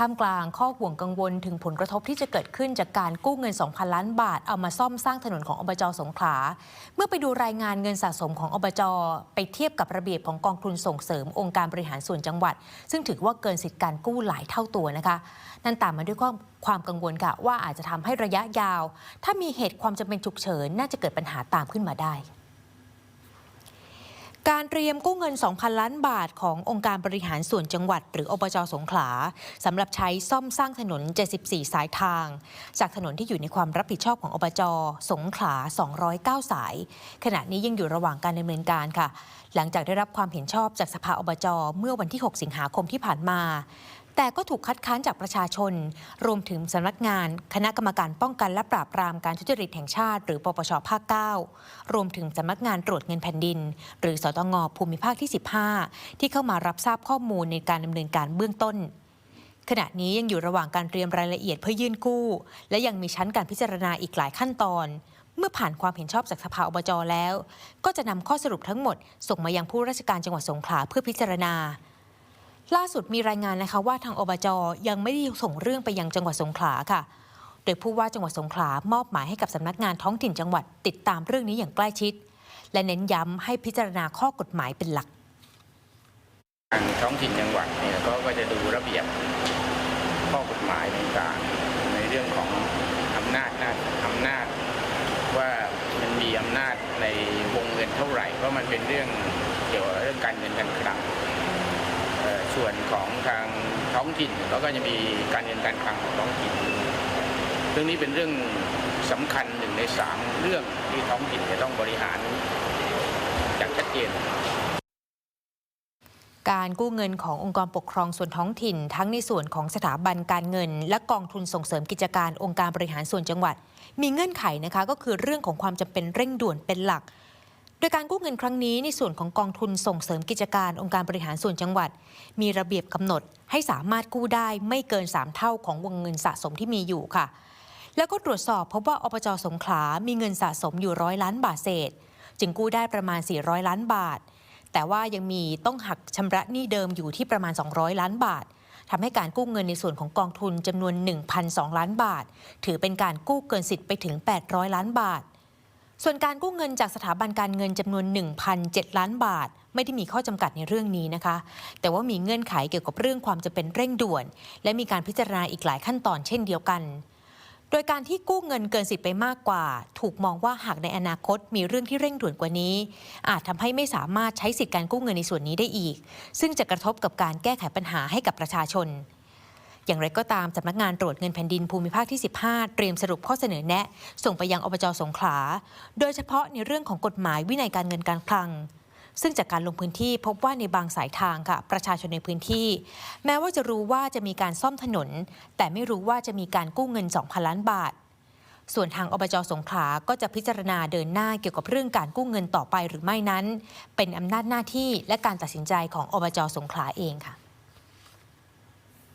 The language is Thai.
ท่ามกลางข้อห่วงกังวลถึงผลกระทบที่จะเกิดขึ้นจากการกู้เงิน 2,000 ล้านบาท เอามาซ่อมสร้างถนนของอบจสงขลา เมื่อไปดูรายงานเงินสะสมของอบจไปเทียบกับระเบียบของกองทุนส่งเสริมองค์การบริหารส่วนจังหวัด ซึ่งถือว่าเกินสิทธิการกู้หลายเท่าตัวนะคะ นั่นตามมาด้วยความความกังวลค่ะว่าอาจจะทำให้ระยะยาว ถ้ามีเหตุความจำเป็นฉุกเฉินน่าจะเกิดปัญหาตามขึ้นมาได้ การเตรียมกู้เงิน 2,000 ล้านบาทขององค์การบริหารส่วนจังหวัด หรืออบจสงขลาสำหรับใช้ซ่อมสร้างถนน 74 สายทาง จากถนนที่อยู่ในความรับผิดชอบของอบจสงขลา 209 สาย ขณะนี้ยังอยู่ระหว่างการดำเนินการค่ะ หลังจากได้รับความเห็นชอบจากสภาอบจเมื่อวันที่ 6 สิงหาคมที่ผ่านมา แต่ก็ถูกคัดค้านจากประชาชน รวมถึงสำนักงาน คณะกรรมการป้องกันและปราบปรามการทุจริตแห่งชาติ หรือปปชภาค 9 รวมถึงสำนักงานตรวจเงินแผ่นดิน หรือสตงภูมิภาคที่ 15 ที่เข้ามารับทราบข้อมูลในการดำเนินการเบื้องต้นขณะนี้ยังอยู่ระหว่างการเตรียมรายละเอียดเพื่อยื่นกู้ และยังมีชั้นการพิจารณาอีกหลายขั้นตอน เมื่อผ่านความเห็นชอบจากสภาอบจแล้ว ก็จะนำข้อสรุปทั้งหมด ส่งมายังผู้ราชการจังหวัดสงขลาเพื่อพิจารณา ล่าสุดมีรายงานนะคะว่าทางอบจยังไม่ได้ส่งเรื่องไปยังจังหวัดสงขลาค่ะ โดยผู้ว่าจังหวัดสงขลามอบหมายให้กับสำนักงานท้องถิ่นจังหวัดติดตามเรื่องนี้อย่างใกล้ชิด และเน้นย้ำให้พิจารณาข้อกฎหมายเป็นหลัก ทางท้องถิ่นจังหวัดเนี่ยก็ก็จะดูระเบียบข้อกฎหมายต่างๆ ในเรื่องของอำนาจหน้าอำนาจ ว่ามันมีอำนาจในวงเงินเท่าไหร่เพราะมันเป็นเรื่องเกี่ยวกับเรื่องการเงินการคลัง ส่วนของทางท้องถิ่นเขาก็จะมีการเงินการคลังของท้องถิ่นเรื่องนี้เป็นเรื่องสำคัญหนึ่งในสามเรื่องที่ท้องถิ่นจะต้องบริหารอย่างชัดเจนการกู้เงินขององค์กรปกครองส่วนท้องถิ่น ทั้งในส่วนของสถาบันการเงิน และกองทุนส่งเสริมกิจการองค์การบริหารส่วนจังหวัด มีเงื่อนไขนะคะก็คือเรื่องของความจำเป็นเร่งด่วนเป็นหลัก โดยการกู้เงินครั้งนี้ในส่วนของกองทุนส่งเสริมกิจการองค์การบริหารส่วนจังหวัด มีระเบียบกำหนดให้สามารถกู้ได้ไม่เกิน 3 เท่าของวงเงินสะสมที่มีอยู่ค่ะ แล้วก็ตรวจสอบพบว่าอบจสงขลา มีเงินสะสมอยู่ร้อยล้านบาทเศษ จึงกู้ได้ประมาณ 400 ล้านบาท แต่ว่ายังมีต้องหักชำระหนี้เดิมอยู่ที่ประมาณ 200 ล้านบาททำให้การกู้เงินในส่วนของกองทุนจำนวน 1,002 ล้านบาท ถือเป็นการกู้เกินสิทธิ์ไปถึง 800 ล้านบาท ส่วนการกู้เงินจากสถาบันการเงินจำนวน 1,007 ล้านบาท ไม่ได้มีข้อจำกัดในเรื่องนี้นะคะ แต่ว่ามีเงื่อนไขเกี่ยวกับเรื่องความจำเป็นเร่งด่วน และมีการพิจารณาอีกหลายขั้นตอนเช่นเดียวกัน โดยการที่กู้เงินเกินสิทธิ์ไปมากกว่า ถูกมองว่าหากในอนาคตมีเรื่องที่เร่งด่วนกว่านี้ อาจทำให้ไม่สามารถใช้สิทธิการกู้เงินในส่วนนี้ได้อีก ซึ่งจะกระทบกับการแก้ไขปัญหาให้กับประชาชน อย่างไรก็ตามสำนักงานตรวจเงินแผ่นดินภูมิภาคที่ 15 เตรียมสรุปข้อเสนอแนะ ส่งไปยังอบจสงขลา โดยเฉพาะในเรื่องของกฎหมายวินัยการเงินการคลัง ซึ่งจากการลงพื้นที่พบว่าในบางสายทางค่ะ ประชาชนในพื้นที่ แม้ว่าจะรู้ว่าจะมีการซ่อมถนน แต่ไม่รู้ว่าจะมีการกู้เงิน 2,000 ล้านบาทส่วนทางอบจสงขลาก็จะพิจารณาเดินหน้าเกี่ยวกับเรื่องการกู้เงินต่อไปหรือไม่นั้น เป็นอำนาจหน้าที่และการตัดสินใจของอบจสงขลาเองค่ะ